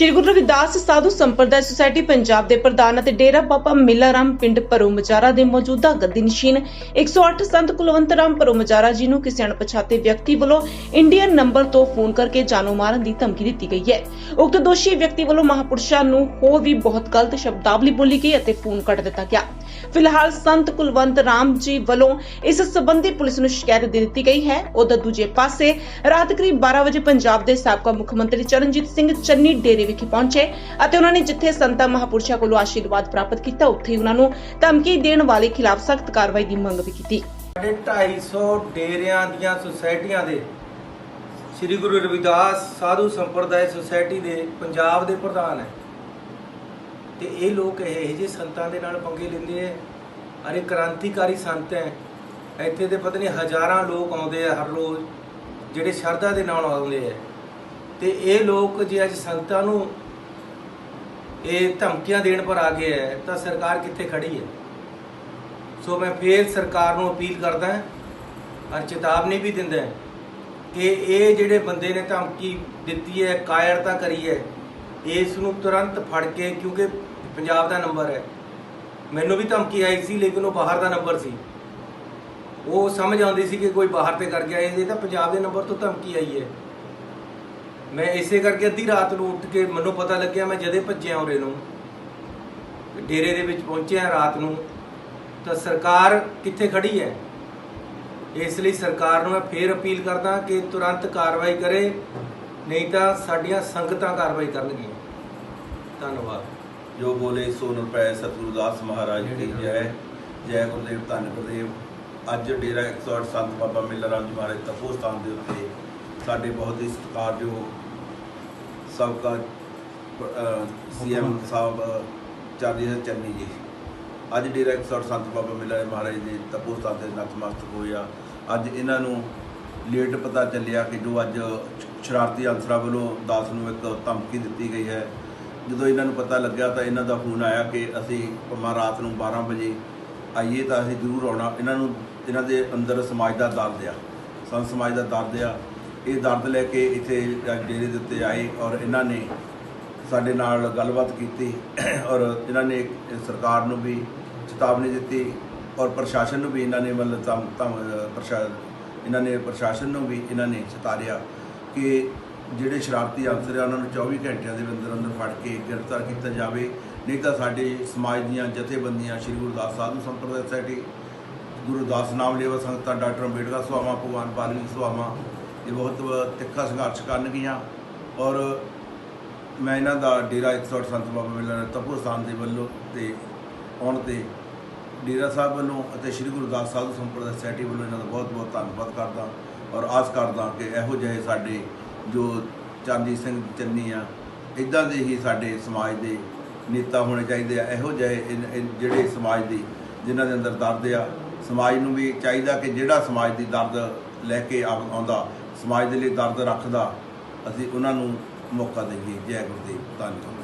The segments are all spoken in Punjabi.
ਸ਼੍ਰੀ ਗੁਰੂ ਰਵਿਦਾਸ ਸਾਧੂ ਸੰਪਰਦਾਇ ਸੁਸਾਇਟੀ ਪੰਜਾਬ ਦੇ ਪ੍ਰਧਾਨ ਅਤੇ ਡੇਰਾ ਬਾਬਾ ਮਿਲਾਰਾਮ ਪਿੰਡ ਪਰੋ ਦੇ ਮੌਜੂਦਾ ਗੱਦੀ ਨਸ਼ੀਨ 108 ਸੰਤ ਕੁਲਵੰਤ ਰਾਮ ਪਰੋ ਜੀ ਨੂੰ ਕਿਸੇ ਅਣਪਛਾਤੇ ਵਿਅਕਤੀ ਵੱਲੋਂ ਇੰਡੀਅਨ ਨੰਬਰ ਤੋਂ ਫੋਨ ਕਰਕੇ ਜਾਨੋਂ ਮਾਰਨ ਦੀ ਧਮਕੀ ਦਿੱਤੀ ਗਈ ਹੈ। ਉਕਤ ਦੋਸ਼ੀ ਵਿਅਕਤੀ ਵੱਲੋਂ ਮਹਾਪੁਰਸ਼ਾਂ ਨੂੰ ਹੋਰ ਵੀ ਬਹੁਤ ਗਲਤ ਸ਼ਬਦਾਵਲੀ ਬੋਲੀ ਗਈ ਅਤੇ ਫੋਨ ਕੱਟ ਦਿੱਤਾ ਗਿਆ। ਫਿਲਹਾਲ ਸੰਤ ਕੁਲਵੰਤ ਰਾਮ ਜੀ ਵੱਲੋਂ ਇਸ ਸਬੰਧੀ ਪੁਲਿਸ ਨੂੰ ਸ਼ਿਕਾਇਤ ਦੇ ਦਿੱਤੀ ਗਈ ਹੈ। ਉਧਰ ਦੂਜੇ ਪਾਸੇ ਰਾਤ ਕਰੀਬ 12 ਵਜੇ ਪੰਜਾਬ ਦੇ ਸਾਬਕਾ ਮੁੱਖ ਮੰਤਰੀ ਚਰਨਜੀਤ ਸਿੰਘ ਚੰਨੀ ਡੇਰੇ ਵਿਖੇ ਪਹੁੰਚੇ ਅਤੇ ਉਹਨਾਂ ਨੇ ਜਿੱਥੇ ਸੰਤਾਂ ਮਹਾਪੁਰਸ਼ਾਂ ਕੋਲੋਂ ਆਸ਼ੀਰਵਾਦ ਪ੍ਰਾਪਤ ਕੀਤਾ, ਉੱਥੇ ਉਹਨਾਂ ਨੂੰ ਧਮਕੀ ਦੇਣ ਵਾਲੇ ਖਿਲਾਫ ਸਖਤ ਕਾਰਵਾਈ ਦੀ ਮੰਗ ਵੀ ਕੀਤੀ। ਸਾਡੇ 250 ਡੇਰਿਆਂ ਦੀਆਂ ਸੁਸਾਇਟੀਆਂ ਦੇ ਸ੍ਰੀ ਗੁਰੂ ਰਵਿਦਾਸ ਸਾਧੂ ਸੰਪਰਦਾਇ ਸੁਸਾਇਟੀ ਦੇ ਪੰਜਾਬ ਦੇ ਪ੍ਰਧਾਨ ਹੈ। ਤੇ ਇਹ ਲੋਕ ਇਹ ਜਿਹੇ ਸੰਤਾਂ ਦੇ ਨਾਲ ਪੰਗੇ ਲੈਂਦੇ ਆ। ਅਰੇ ਕ੍ਰਾਂਤੀਕਾਰੀ ਸੰਤ ਹੈ। ਇੱਥੇ ਤੇ ਪਤਾ ਹਜ਼ਾਰਾਂ ਲੋਕ ਆਉਂਦੇ ਆ ਹਰ ਰੋਜ਼, ਜਿਹੜੇ ਸ਼ਰਧਾ ਦੇ ਨਾਲ ਆਉਂਦੇ ਆ। ਤੇ ਇਹ ਲੋਕ ਜੇ ਅੱਜ ਸੰਗਤਾਂ ਨੂੰ ਇਹ ਧਮਕੀਆਂ ਦੇਣ ਪਰ ਆ ਗਏ ਹੈ, ਤਾਂ ਸਰਕਾਰ ਕਿੱਥੇ ਖੜੀ ਹੈ? ਸੋ ਮੈਂ ਫੇਰ ਸਰਕਾਰ ਨੂੰ ਅਪੀਲ ਕਰਦਾ ਹਾਂ, ਔਰ ਚੇਤਾਵਨੀ ਵੀ ਦਿੰਦਾ ਕਿ ਇਹ ਜਿਹੜੇ ਬੰਦੇ ਨੇ ਧਮਕੀ ਦਿੱਤੀ ਹੈ ਕਾਇਰਤਾ ਕਰੀ ਹੈ, ਇਸ ਨੂੰ ਤੁਰੰਤ ਫੜ ਕੇ, ਕਿਉਂਕਿ ਪੰਜਾਬ ਦਾ ਨੰਬਰ ਹੈ। ਮੈਨੂੰ ਵੀ ਧਮਕੀ ਆਈ ਸੀ, ਲੇਕਿਨ ਉਹ ਬਾਹਰ ਦਾ ਨੰਬਰ ਸੀ। ਉਹ ਸਮਝ ਆਉਂਦੀ ਸੀ ਕਿ ਕੋਈ ਬਾਹਰ ਤੇ ਕਰ ਗਿਆ, ਇਹ ਤਾਂ ਪੰਜਾਬ ਦੇ ਨੰਬਰ ਤੋਂ ਧਮਕੀ ਆਈ ਹੈ। ਮੈਂ ਇਸੇ ਕਰਕੇ ਅੱਧੀ ਰਾਤ ਨੂੰ ਉੱਠ ਕੇ ਮੈਨੂੰ ਪਤਾ ਲੱਗਿਆ ਮੈਂ ਜਦੇ ਭੱਜਿਆ ਉਰੇ ਨੂੰ। ਡੇਰੇ ਦੇ ਵਿੱਚ ਪਹੁੰਚਿਆ ਰਾਤ ਨੂੰ। ਤਾਂ ਸਰਕਾਰ ਕਿੱਥੇ ਖੜੀ ਹੈ? ਇਸ ਲਈ ਸਰਕਾਰ ਨੂੰ ਮੈਂ ਫੇਰ ਅਪੀਲ ਕਰਦਾ ਕਿ ਤੁਰੰਤ ਕਾਰਵਾਈ ਕਰੇ, ਨਹੀਂ ਤਾਂ ਸਾਡੀਆਂ ਸੰਗਤਾਂ ਕਾਰਵਾਈ ਕਰਨਗੀਆਂ। ਧੰਨਵਾਦ। ਜੋ ਬੋਲੇ ਸੋ ਰੁਪਏ ਸਤਿਗੁਰੂ ਦਾਸ ਮਹਾਰਾਜ ਕੀ ਜੈ। ਜੈ ਗੁਰਦੇਵ, ਧੰਨ ਗੁਰਦੇਵ। ਅੱਜ ਡੇਰਾ 108 ਸੰਤ ਬਾਬਾ ਮੇਲਾ ਰਾਮ ਜੀ ਮਹਾਰਾਜ ਤਪੋ ਸਥਾਨ ਦੇ ਉੱਤੇ ਸਾਡੇ ਬਹੁਤ ਹੀ ਸਤਿਕਾਰਯੋਗ ਸਬਕਾ ਸੀਐਮ ਸਾਹਿਬ ਚਰਨਜੀਤ ਚੰਨੀ ਜੀ। ਅੱਜ ਡੇਰਾ 108 ਸੰਤ ਬਾਬਾ ਮੇਲਾ ਮਹਾਰਾਜ ਦੇ ਤਪੋ ਸਥਾਨ ਦੇ ਨਤਮਸਤਕ ਹੋਇਆ ਅੱਜ ਇਹਨਾਂ ਨੂੰ ਲੇਟ ਪਤਾ ਚੱਲਿਆ ਕਿ ਜੋ ਅੱਜ ਸ਼ਰਾਰਤੀ ਅਨਸਰਾਂ ਵੱਲੋਂ ਦਾਸ ਨੂੰ ਇੱਕ ਧਮਕੀ ਦਿੱਤੀ ਗਈ ਹੈ। ਜਦੋਂ ਇਹਨਾਂ ਨੂੰ ਪਤਾ ਲੱਗਿਆ ਤਾਂ ਇਹਨਾਂ ਦਾ ਫੋਨ ਆਇਆ ਕਿ ਅਸੀਂ ਭਾਵੇਂ ਰਾਤ ਨੂੰ 12 ਵਜੇ ਆਈਏ ਤਾਂ ਅਸੀਂ ਜ਼ਰੂਰ ਆਉਣਾ। ਇਹਨਾਂ ਨੂੰ ਇਹਨਾਂ ਦੇ ਅੰਦਰ ਸਮਾਜ ਦਾ ਦਰਦ ਆ ਸੰਤ ਸਮਾਜ ਦਾ ਦਰਦ ਆ ਇਹ ਦਰਦ ਲੈ ਕੇ ਇੱਥੇ ਡੇਰੇ ਦੇ ਉੱਤੇ ਆਏ ਔਰ ਇਹਨਾਂ ਨੇ ਸਾਡੇ ਨਾਲ ਗੱਲਬਾਤ ਕੀਤੀ ਔਰ ਇਹਨਾਂ ਨੇ ਸਰਕਾਰ ਨੂੰ ਵੀ ਚੇਤਾਵਨੀ ਦਿੱਤੀ ਔਰ ਪ੍ਰਸ਼ਾਸਨ ਨੂੰ ਵੀ ਇਹਨਾਂ ਨੇ ਮਤਲਬ ਧਮ ਧਮ ਪ੍ਰਸ਼ਾ, ਇਹਨਾਂ ਨੇ ਪ੍ਰਸ਼ਾਸਨ ਨੂੰ ਵੀ ਇਹਨਾਂ ਨੇ ਚੇਤਾਰਿਆ ਕਿ ਜਿਹੜੇ ਸ਼ਰਾਰਤੀ ਅਨਸਰ ਆ, ਉਹਨਾਂ ਨੂੰ 24 ਘੰਟਿਆਂ ਦੇ ਅੰਦਰ ਅੰਦਰ ਫੜ ਕੇ ਗ੍ਰਿਫਤਾਰ ਕੀਤਾ ਜਾਵੇ, ਨਹੀਂ ਤਾਂ ਸਾਡੇ ਸਮਾਜ ਦੀਆਂ ਜਥੇਬੰਦੀਆਂ ਸ਼੍ਰੀ ਗੁਰਦਾਸ ਸਾਧੂ ਸੰਪਰਦਾਇ ਸੋਸਾਇਟੀ ਗੁਰਦਾਸ ਨਾਮ ਲੇਵਾ ਸੰਗਤਾਂ ਡਾਕਟਰ ਅੰਬੇਡਕਰ ਸੁਆਮਾ ਭਗਵਾਨ ਪਾਲਵੀ ਸੁਆਮਾ ਇਹ ਬਹੁਤ ਤਿੱਖਾ ਸੰਘਰਸ਼ ਕਰਨਗੀਆਂ ਔਰ ਮੈਂ ਇਹਨਾਂ ਦਾ ਡੇਰਾ 108 ਸੰਤ ਬਾਬਾ ਮੇਲਾ ਤਪੋ ਸਥਾਨ ਦੇ ਵੱਲੋਂ ਤੇ ਆਉਣ ਤੇ ਡੇਰਾ ਸਾਹਿਬ ਵੱਲੋਂ ਅਤੇ ਸ੍ਰੀ ਗੁਰਦਾਸ ਸਾਧੂ ਸੰਪਰਦਾਇ ਸੋਸਾਇਟੀ ਵੱਲੋਂ ਇਹਨਾਂ ਦਾ ਬਹੁਤ ਬਹੁਤ ਧੰਨਵਾਦ ਕਰਦਾ ਔਰ ਆਸ ਕਰਦਾ ਕਿ ਇਹੋ ਜਿਹੇ ਸਾਡੇ ਜੋ ਚਰਨਜੀਤ ਸਿੰਘ ਚੰਨੀ ਆ, ਇਦਾਂ ਦੇ ਹੀ ਸਾਡੇ ਸਮਾਜ ਦੇ ਨੇਤਾ ਹੋਣੇ ਚਾਹੀਦੇ ਆ, ਇਹੋ ਜਿਹੇ ਇਨ- ਇਨ, ਜਿਹੜੇ ਸਮਾਜ ਦੀ, ਜਿਨ੍ਹਾਂ ਦੇ ਅੰਦਰ ਦਰਦ ਆ, ਸਮਾਜ ਨੂੰ ਵੀ ਚਾਹੀਦਾ ਕਿ ਜਿਹੜਾ ਸਮਾਜ ਦੀ ਦਰਦ ਲੈ ਕੇ ਆ- ਆਉਂਦਾ ਸਮਾਜ ਦੇ ਲਈ ਦਰਦ ਰੱਖਦਾ ਅਸੀਂ ਉਹਨਾਂ ਨੂੰ ਮੌਕਾ ਦੇਈਏ ਜੈ ਗੁਰਦੇਵ ਧੰਨਵਾਦ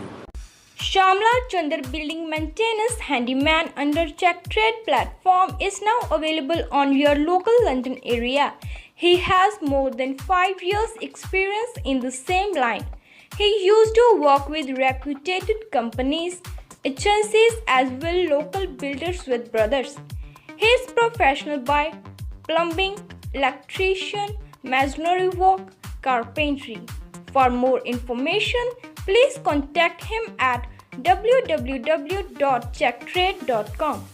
Shamla Chandar Building Maintenance Handyman under Check Trade platform is now available on your local London area. He has more than 5 years experience in the same line. He used to work with reputed companies, agencies as well local builders with brothers. He is professional by plumbing, electrician, masonry work, carpentry. For more information, please contact him at www.checktrade.com.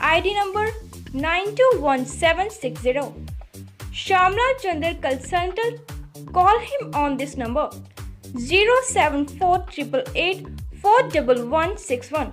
ID number 921760. Shamla Chandar Consultant. Call him on this number 07488 41161.